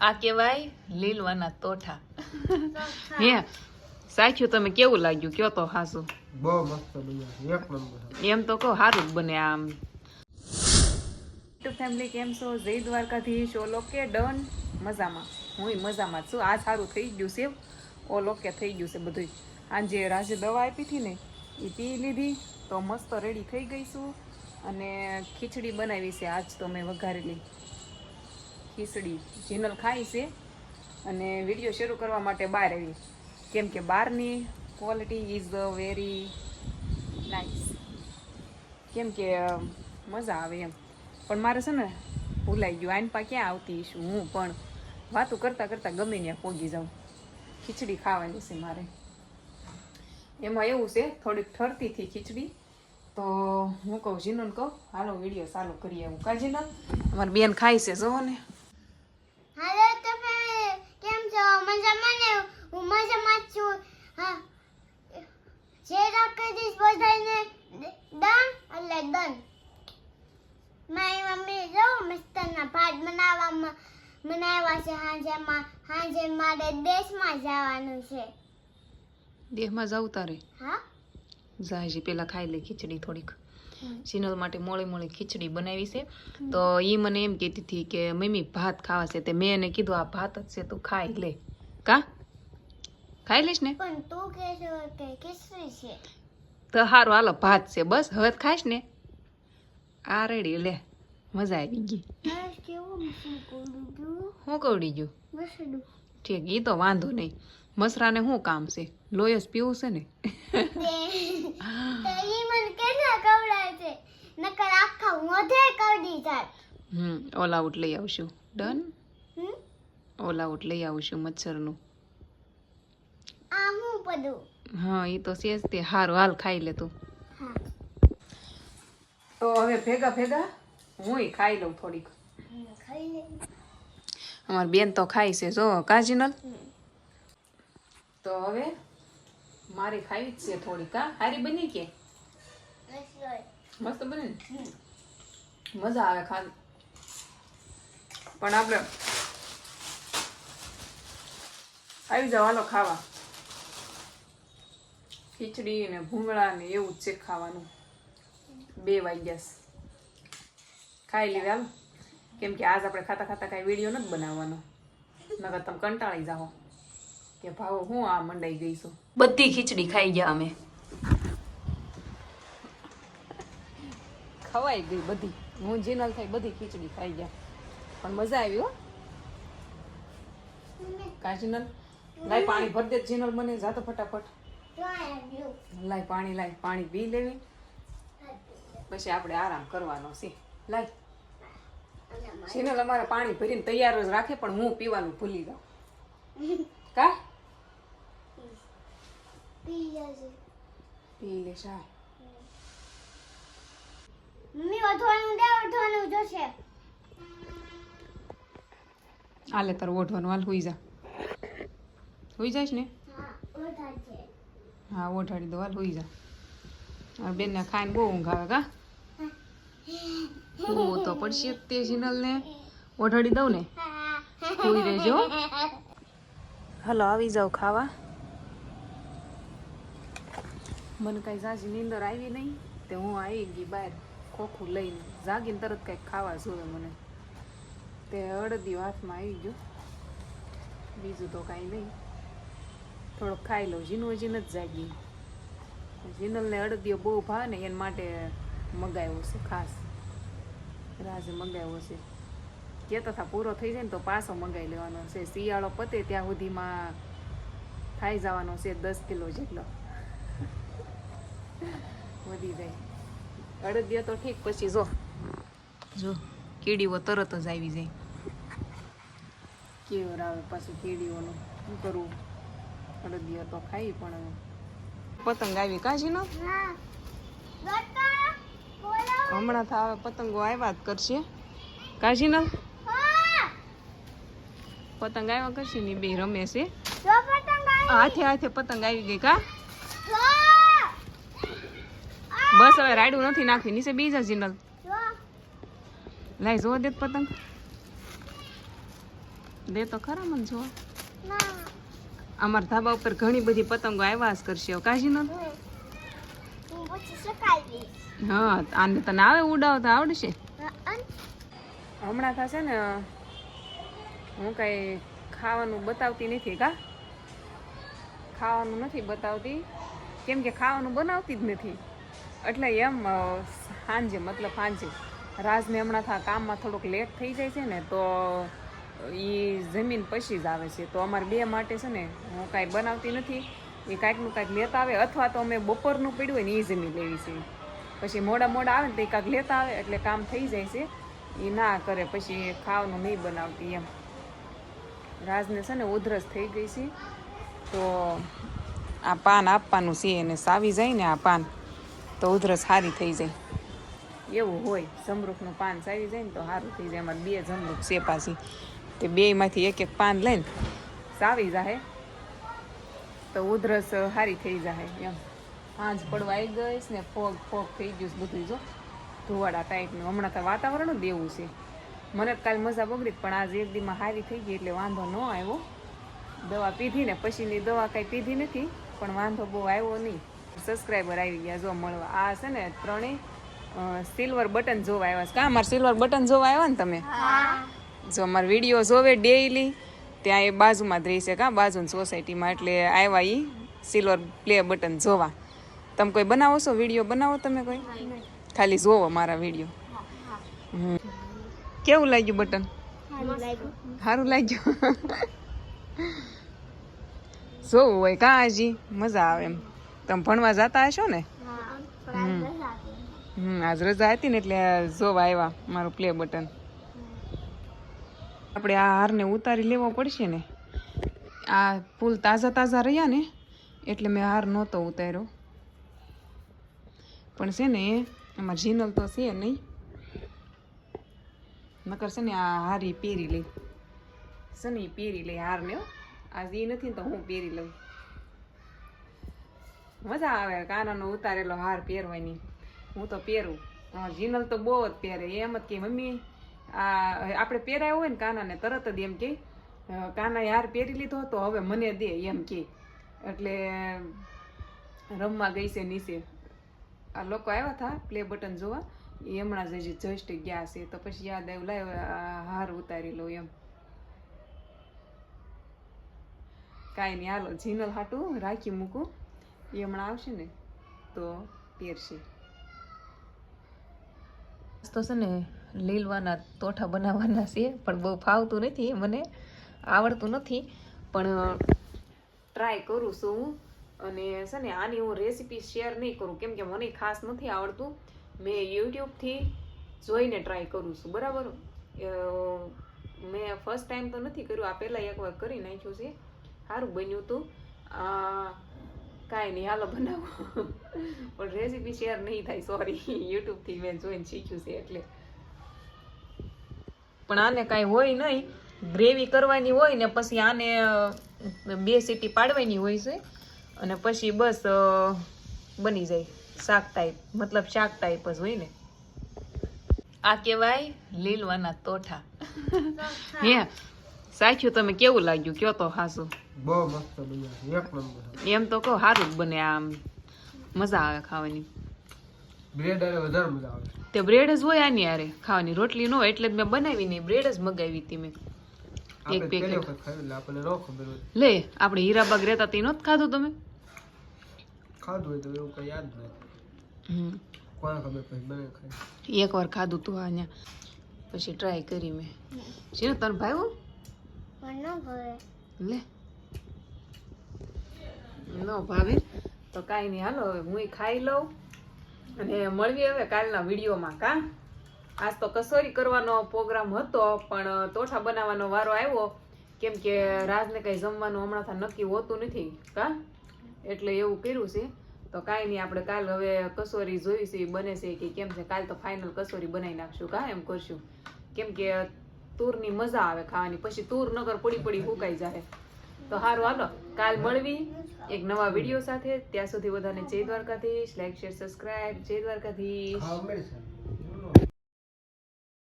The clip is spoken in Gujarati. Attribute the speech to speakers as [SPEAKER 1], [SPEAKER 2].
[SPEAKER 1] આ કેવાય લીલવાના તોઠા. હે સાચું તમે કેવું લાગ્યું? કયો તો હાસુ?
[SPEAKER 2] બહુ મસ્ત બન્યા એક નંબર.
[SPEAKER 1] એમ તો કહો સારું જ બને આમ. યુટ્યુબ ફેમિલી કેમ છો? જય દ્વારકાધીશ. ઓલો કે ડન મજામાં. હું મજામાં જ છું. આ સારું થઈ ગયું છે. ઓ લોકે થઈ ગયું છે બધું આજે રાજે દવા આપી હતી ને એ પી લીધી. તો મસ્ત રેડી થઈ ગઈ છું. અને ખીચડી બનાવી છે. આજ તો મેં વઘારેલી. ખીચડી જીનલ ખાઈ છે અને વીડિયો શરૂ કરવા માટે બહાર આવી. કેમ કે બહારની ક્વોલિટી ઇઝ વેરી નાઇસ કેમ કે મજા આવે એમ. પણ મારે છે ને ભૂલાઈ ગયું. આઈનપા ક્યાં આવતી છું હું? પણ વાતો કરતાં કરતાં ગમે ત્યાં પોગી જાઉં. ખીચડી ખાવાની છે મારે. એમાં એવું છે, થોડીક ઠરતી હતી ખીચડી. તો હું કહું જીનોને કહું. હાલો, વીડિયો ચાલુ કરીએ. હું કા જીનલ, અમારી બેન ખાઈ છે જોવો ને
[SPEAKER 3] હાલો તમે કેમ છો મજામાં ને હું મજામાં જ છું હા જે રાખી દઈશ બધાને દન એટલે દન મારી મમ્મી જો મસ્તના ભાત બનાવવામાં બનાવ્યા છે હાંજેમાં હાંજે મારે દેશમાં જવાનું છે
[SPEAKER 1] દેહમાં જાવ તારે?
[SPEAKER 3] હા?
[SPEAKER 1] જાયજી પેલા ખાઈ લે ખીચડી થોડીક. સિનલ માટે મોળી મોળી ખીચડી બનાવી છે. તો એ મને એમ કહેતી હતી કે મમ્મી ભાત ખાવા છે. તે મેં એને કીધું આ ભાત જ છે તું ખાઈ લે. કા? ખાઈ લઈશ ને?
[SPEAKER 3] પણ તું કે છો કે ખીચડી છે.
[SPEAKER 1] તો સારું હાલો ભાત છે બસ. હવે ખાઈશ ને? આ રેડી લે. મજા આવી ગઈ.
[SPEAKER 3] હા કેવું
[SPEAKER 1] હું કવડી ગયું? ઠીક એ તો વાંધો નહીં. મસરાને શું કામ છે? લોયસ પીવું છે ને? હમ ઓલ આઉટ લઈ આવશું. ડન? ઓલ આઉટ લઈ આવશું મચ્છરનું.
[SPEAKER 3] આ હું
[SPEAKER 1] એ તો છે તે. હારું હાલ ખાઈ લે તું. તો હવે ભેગા ભેગા? હું ખાઈ લઉં થોડીક. અમારી બેન તો ખાઈ છે જો કાજીનલ. તો હવે મારે ખાવી જ છે થોડીક હા? હારી બની કે? મસ્ત બને મજા આવે ખાલી પણ આપણે આવી જાવ હાલો ખાવા. ખીચડી ને ભૂંગળા ને એવું જ છે ખાવાનું. બે વાગ્યા. ખાઈ લેવી હાલ કેમ કે આજ આપણે ખાતા ખાતા કાંઈ વીડિયો નથી બનાવવાનો. નકર તમે કંટાળી જાઓ. કે ભાવો હું આ મંડાઈ ગઈ છું? બધી ખીચડી ખાઈ ગયા અમે. ખવાઈ ગઈ બધી. હું જીનલ થઈ બધી ખીચડી ખાઈ ગયા. પણ મજા આવી હો. કાજીનલ લાય પાણી ભર દે જીનલ મને જાતો ફટાફટ. લાય પાણી લાય પાણી પી લેવી. પછી આપણે આરામ કરવાનો છે. લાય. જીનલ અમારે પાણી ભરીને તૈયાર જ રાખે પણ હું પીવાનું ભૂલી જાઉં. કા? પી લે શા
[SPEAKER 3] મમ્મી વધવાનું દે જોશે.
[SPEAKER 1] આલે તાર ઓઢવાનું હાલ હુઈ જા. હુઈ જાય ને?
[SPEAKER 3] હા
[SPEAKER 1] ઓઠાડી ઓઢાડી દો હાલ હોઈ જા. બેનને ખાઈને બહુ ઊંઘ આવે કા? હું તો પડશે તે જીનલને ઓઢાડી દઉં ને? હુઈ રહેજો. હાલો આવી જાઓ ખાવા. મને કાંઈ ઝાઝી નીંદર આવી નહીં તે હું આવી ગઈ બહાર ખોખું લઈને. જાગીને તરત કાંઈક ખાવા જોવે મને. તે અડધી હાથમાં આવી ગયો. બીજું તો કાંઈ નહીં. થોડોક ખાઈ લઉં. જીનું હજી નથી જાગી. જીનલને અડદિયો બહુ ભાવે ને એના માટે મગાવ્યો છે ખાસ. રાજે મગાવ્યો છે. કહેતા હતા, પૂરો થઈ જાય ને તો પાછો મંગાવી લેવાનો છે. શિયાળો પતે ત્યાં સુધીમાં ખાઈ જવાનો છે દસ કિલો જેટલો. વધી જાય. અડદિયો તો ઠીક, પછી જો. જો, કીડીઓ તરત જ આવી જાય. કેવર આવે પાછું કીડીઓનું? શું કરવું? અડદિયો તો ખાઈ પણ પતંગ આવી કાજી નો? હમણાં તો આવે પતંગો આવ્યા જ કરશે. કાજી ના? પતંગ આવ્યા કરશે ને બે રમે છે. હાથે હાથે પતંગ આવી ગઈ કા? બસ હવે રાયડું નથી નાખવી નીચે બીજા જીનલ લાય જોવા દે પતંગ. દે તો ખરા મને જો
[SPEAKER 3] ના.
[SPEAKER 1] અમારા ધાબા ઉપર ઘણી બધી પતંગો આવ્યા જ કરશે કાજી નો
[SPEAKER 3] હું
[SPEAKER 1] આને તને આવે ઉડાવતા આવડશે?
[SPEAKER 3] અન?
[SPEAKER 1] હમણાં થશે ને હું કઈ ખાવાનું બતાવતી નથી કા? ખાવાનું નથી બતાવતી. કેમ કે ખાવાનું બનાવતી જ નથી. એટલે એમ સાંજે મતલબ સાંજે. રાજને હમણાં થા કામમાં થોડુંક લેટ થઈ જાય છે ને તો એ જમીન પછી જ આવે છે. તો અમારે બે માટે છે ને, હું કાંઈ બનાવતી નથી. એ કાંઈકનું કાંઈક લેતા આવે, અથવા તો અમે બપોરનું પડ્યું હોય ને એ જમીન લેવી છે. પછી મોડા મોડા આવે ને તો એ કાંઈક લેતા આવે, એટલે કામ થઈ જાય છે. એ ના કરે, પછી ખાવાનું નહીં બનાવતી એમ. રાજને છે ને ઉધરસ થઈ ગઈ છે. તો આ પાન આપવાનું છે એને સાવી જાય ને આ પાન, તો ઉધરસ સારી થઈ જાય. એવું હોય જમરૂખનું પાન સાવી જાય ને તો સારું થઈ જાય. અમારે બે જમરૂખ છે પાછી. તે બેયમાંથી એક એક પાન લઈને સાવી જાહે. તો ઉધરસ સારી થઈ જાહે એમ. આંજ પડવા આવી ગઈશ ને ફોગ ફોગ થઈ ગયું બધું જો. ધુવાડા ટાઈપનું હમણાં તો વાતાવરણ જ એવું છે. મને કાલ મજા બગડી પણ આજ એક દીમાં હારી થઈ ગઈ એટલે વાંધો ન આવ્યો. દવા પીધી ને પછીની દવા કાંઈ પીધી નથી, પણ વાંધો બહુ આવ્યો નહીં. સબસ્ક્રાઈબર આવી ગયા જો મળવા. આ છે ને ત્રણેય સિલ્વર બટન જોવા આવ્યા છે. કા, મારે સિલ્વર બટન જોવા આવ્યા ને તમે? જો અમારા વીડિયો જોવે ડેઈલી ત્યાં એ બાજુમાં જ રહી છે કાં બાજુની સોસાયટીમાં એટલે આવ્યા એ સિલ્વર પ્લે બટન જોવા. તમે કોઈ બનાવો છો? વીડિયો બનાવો તમે કોઈ? ખાલી જોવો મારા વીડિયો. કેવું લાગ્યું બટન?
[SPEAKER 3] સારું લાગ્યું.
[SPEAKER 1] જોવું હોય કાં હજી મજા આવે એમ. તમે ભણવા જતા હશો ને. હમ. આજ રજા હતી ને એટલે જોવા આવ્યા મારું પ્લે બટન આપણે આ હારને ઉતારી લેવો પડશે ને? આ ફૂલ તાજા તાજા રહ્યા ને, એટલે મેં હાર નહોતો ઉતાર્યો. પણ છે ને, એમાં જીનલ તો છે નહીં. નકર છે ને આ હારી પહેરી લઈ. છે ને પહેરી લઈ હારને આજ એ નથી તો હું પહેરી લઉં. મજા આવે કાનાનો ઉતારેલો હાર પહેરવાની. હું તો પહેરું. જીનલ તો બહુ જ પહેરે. એમ જ કે મમ્મી આ આપણે પહેરાયો હોય ને કાનાને તરત જ એમ કે કાના હાર પહેરી લીધો તો હવે મને દે એમ કે. એટલે રમવા ગઈ છે નીચે. આ લોકો આવ્યા હતા પ્લે બટન જોવા. એ હમણાં જ હજી જસ્ટ ગયા છે. તો પછી યાદ આવ્યું લાવ હાર ઉતારી લો એમ. કાંઈ નહીં, હાલો, જીનલ હાટું રાખી મૂકું. એ હમણાં આવશે ને, તો પહેરશે. તો છે ને લીલવાના તોઠા બનાવવાના છે પણ બહુ ફાવતું નથી, મને આવડતું નથી. પણ ટ્રાય કરું છું હું અને છે ને, આની હું રેસીપી શેર નહીં કરું, કેમ કે મને ખાસ નથી આવડતું. મેં યુટ્યુબથી જોઈને ટ્રાય કરું છું, બરાબર? મેં ફર્સ્ટ ટાઈમ તો નથી કર્યું, આ પહેલાં એકવાર કરી નાખ્યું છે. સારું બન્યું હતું આ, કાંઈ નહીં, હાલો બનાવો. પણ રેસીપી શેર નહીં થાય સોરી યુટ્યુબથી મેં જોઈને શીખ્યું છે, એટલે. પણ આને કાંઈ હોય નહીં. ગ્રેવી કરવાની હોય ને પછી આને બે સીટી પાડવાની હોય છે. અને પછી બસ બની જાય. શાક ટાઈપ મતલબ શાક ટાઈપ જ હોય ને. આ કહેવાય લીલવાના તોઠા. હે સાચું તમે કેવું લાગ્યું? કયો તો હાસું.
[SPEAKER 2] બહુ મસ્ત બન્યા એક નંબર.
[SPEAKER 1] એમ તો કહો સારું જ બને આમ. મજા આવે ખાવાની.
[SPEAKER 2] બ્રેડ અરે વધારે મજા આવે.
[SPEAKER 1] તે બ્રેડ જ હોય આની યારે ખાવાની. રોટલી નો એટલે જ મેં બનાવી નહીં બ્રેડ જ મગાવી હતી મેં. એક પેકેટ
[SPEAKER 2] વખત ખાયું એટલે આપણને ન ખબર હોય.
[SPEAKER 1] લે આપણે હીરાબાગ રહેતા તે નહોતું ખાધું તમે?
[SPEAKER 2] ખાધું હોય તો એવું કઈ યાદ નથી.
[SPEAKER 1] હમ.
[SPEAKER 2] કોને ખબર પછી બને ખાય
[SPEAKER 1] એકવાર ખાધું તું અહીંયા પછી ટ્રાય કરી મેં. છે ને તને ભાવ્યું
[SPEAKER 3] પણ ભાવે.
[SPEAKER 1] લે. ન ભાવે? તો કાંઈ નહીં. હાલો હવે હું ખાઈ લઉં. અને મળીએ હવે કાલના વિડીયોમાં કા? આજ તો કસોરી કરવાનો પ્રોગ્રામ હતો, પણ તોઠા બનાવવાનો વારો આવ્યો. કેમ કે રાજને કંઈ જમવાનું હમણાં નક્કી હોતું નથી, કા? એટલે એવું કર્યું છે. તો કાંઈ નહીં, આપણે કાલ હવે કસોરી જોઈ છે, બને છે કે કેમ છે. કાલ તો ફાઇનલ કસોરી બનાવી નાખશું, કા? એમ કરશું. કેમ કે તૂરની મજા આવે ખાવાની. પછી તૂર નગર પડી પડી હુકાઈ જાય તો સારું હાલો. કાલ મળવી. એક નવા વીડિયો સાથે. ત્યાં સુધી બધાને જય દ્વારકાધીશ. લાઈક શેર સબસ્ક્રાઇબ જય દ્વારકાધીશ.